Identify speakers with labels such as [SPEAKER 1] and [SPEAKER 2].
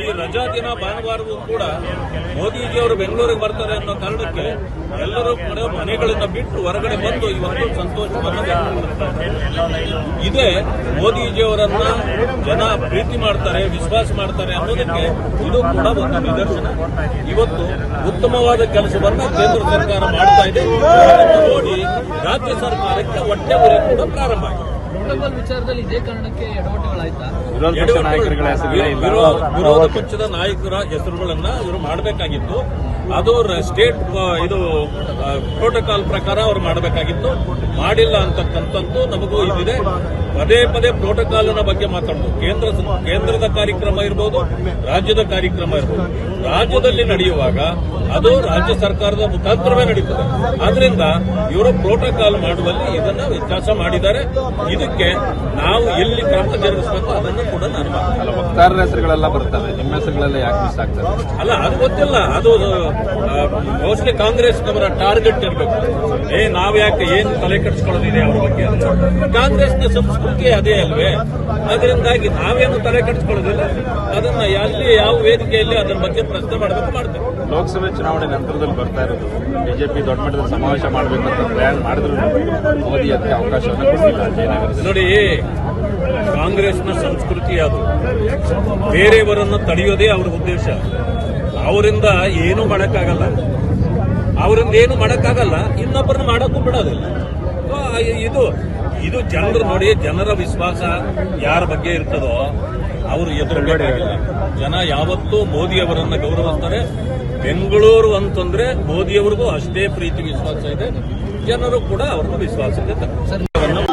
[SPEAKER 1] ಈ ರಜಾ ದಿನ ಭಾನುವಾರವೂ ಕೂಡ ಮೋದಿಜಿಯವರು ಬೆಂಗಳೂರಿಗೆ ಬರ್ತಾರೆ ಅನ್ನೋ ಕಾರಣಕ್ಕೆ ಎಲ್ಲರೂ ಕೂಡ ಮನೆಗಳನ್ನು ಬಿಟ್ಟು ಹೊರಗಡೆ ಬಂದು ಇವತ್ತು ಸಂತೋಷವನ್ನು ಇದೇ ಮೋದಿಜಿಯವರನ್ನ ಜನ ಪ್ರೀತಿ ಮಾಡ್ತಾರೆ, ವಿಶ್ವಾಸ ಮಾಡ್ತಾರೆ ಅನ್ನೋದಕ್ಕೆ ಇದು ಕೂಡ ಒಂದು ನಿದರ್ಶನ. ಇವತ್ತು ಉತ್ತಮವಾದ ಕೆಲಸವನ್ನು ಕೇಂದ್ರ ಸರ್ಕಾರ ಮಾಡ್ತಾ ಇದೆ. ನೋಡಿ ರಾಜ್ಯ ಸರ್ಕಾರಕ್ಕೆ ಹೊಟ್ಟೆ ಉರಿ ಕೂಡ ಪ್ರಾರಂಭ ಆಗಿದೆ.
[SPEAKER 2] ವಿಚಾರದಲ್ಲಿ ಇದೇ ಕಾರಣಕ್ಕೆ ಎಡವಟ್ಟುಗಳಾಯ್ತಾ
[SPEAKER 3] ವಿರೋಧ ಪಕ್ಷ ನಾಯಕರುಗಳ ಹೆಸರುಗಳೇ ಇಲ್ಲ.
[SPEAKER 1] ವಿರೋ- ವಿರೋಧ ಪಕ್ಷದ ನಾಯಕರ ಹೆಸರುಗಳನ್ನ ಇವರು ಮಾಡಬೇಕಾಗಿತ್ತು. ಅದು ಸ್ಟೇಟ್ ಇದು ಪ್ರೋಟೋಕಾಲ್ ಪ್ರಕಾರ ಅವರು ಮಾಡಬೇಕಾಗಿತ್ತು. ಮಾಡಿಲ್ಲ ಅಂತಕ್ಕಂಥದ್ದು ನಮಗೂ ಇದಿದೆ. ಪದೇ ಪದೇ ಪ್ರೋಟೋಕಾಲ್ನ ಬಗ್ಗೆ ಮಾತಾಡೋದು ಕೇಂದ್ರ ಕೇಂದ್ರದ ಕಾರ್ಯಕ್ರಮ ಇರ್ಬೋದು ರಾಜ್ಯದ ಕಾರ್ಯಕ್ರಮ ಇರ್ಬೋದು. ರಾಜ್ಯದಲ್ಲಿ ನಡೆಯುವಾಗ ಅದು ರಾಜ್ಯ ಸರ್ಕಾರದ ಮುಖಾಂತರವೇ ನಡೀತದೆ. ಆದ್ರಿಂದ ಇವರು ಪ್ರೋಟೋಕಾಲ್ ಮಾಡುವಲ್ಲಿ ಇದನ್ನ ವ್ಯತ್ಯಾಸ ಮಾಡಿದ್ದಾರೆ. ಇದಕ್ಕೆ ನಾವು ಎಲ್ಲಿ ಕ್ರಮ ಜರುಗಿಸಬೇಕು ಅದನ್ನು ಕೂಡ ನಾನು
[SPEAKER 3] ವಕ್ತಾರರ ಹೆಸರುಗಳೆಲ್ಲ ಬರ್ತವೆ. ನಿಮ್ಮ ಹೆಸರುಗಳೆಲ್ಲ ಯಾಕೆ ಮಿಸ್ ಆಗ್ತದೆ?
[SPEAKER 1] ಅಲ್ಲ ಅದು ಗೊತ್ತಿಲ್ಲ. ಅದು ಮೋಸ್ಟ್ಲಿ ಕಾಂಗ್ರೆಸ್ನವರ ಟಾರ್ಗೆಟ್ ಇರಬೇಕು. ಏ ನಾವ್ ಯಾಕೆ ಏನ್ ತಲೆ ಕೆಡಿಸ್ಕೊಳ್ಳೋದಿದೆ ಅವ್ರ ಬಗ್ಗೆ. ಕಾಂಗ್ರೆಸ್ನ ಸಂಸ್ಕೃತಿ ಅದೇ ಅಲ್ವೇ? ಅದರಿಂದಾಗಿ ನಾವೇನು ತಲೆ ಕೆಡಿಸ್ಕೊಳ್ಳೋದಿಲ್ಲ. ಅದನ್ನ ಎಲ್ಲಿ ಯಾವ ವೇದಿಕೆಯಲ್ಲಿ ಅದರ ಬಗ್ಗೆ ಪ್ರಶ್ನೆ ಮಾಡಬೇಕು ಮಾಡ್ತೇವೆ.
[SPEAKER 3] ಲೋಕಸಭೆ ಚುನಾವಣೆ ನಂತರದಲ್ಲಿ ಬರ್ತಾ ಇರೋದು. ಬಿಜೆಪಿ ದೊಡ್ಡ ಮಟ್ಟದ ಸಮಾವೇಶ ಮಾಡಬೇಕಂತ ಪ್ಲಾನ್ ಮಾಡಿದ್ರು. ಮೋದಿ ಅದಕ್ಕೆ ಅವಕಾಶವನ್ನು ಕೊಟ್ಟಿಲ್ಲ. ಜಯನಗರದಲ್ಲಿ.
[SPEAKER 1] ನೋಡಿ, ಕಾಂಗ್ರೆಸ್ನ ಸಂಸ್ಕೃತಿ ಅದು. ಬೇರೆಯವರನ್ನು ತಡೆಯೋದೇ ಅವರ ಉದ್ದೇಶ. ಅವರಿಂದ ಏನೂ ಮಾಡೋಕ್ಕಾಗಲ್ಲ. ಅವರಿಂದ ಏನು ಮಾಡೋಕ್ಕಾಗಲ್ಲ. ಇನ್ನೊಬ್ಬರನ್ನ ಮಾಡೋಕ್ಕೂ ಬಿಡೋದಿಲ್ಲ. ಇದು ಇದು ಜನರು ನೋಡಿ, ಜನರ ವಿಶ್ವಾಸ ಯಾರ ಬಗ್ಗೆ ಇರ್ತದೋ, ಅವರು ಎದುರುಗಡೆ ಜನ ಯಾವತ್ತೂ ಮೋದಿ ಮೋದಿಯವರನ್ನ ಗೌರವಿಸ್ತಾರೆ. ಬೆಂಗಳೂರು ಅಂತಂದ್ರೆ ಮೋದಿಯವರಿಗೂ ಅಷ್ಟೇ ಪ್ರೀತಿ ವಿಶ್ವಾಸ ಇದೆ. ಜನರು ಕೂಡ ಅವ್ರನ್ನ ವಿಶ್ವಾಸ ಇದೆ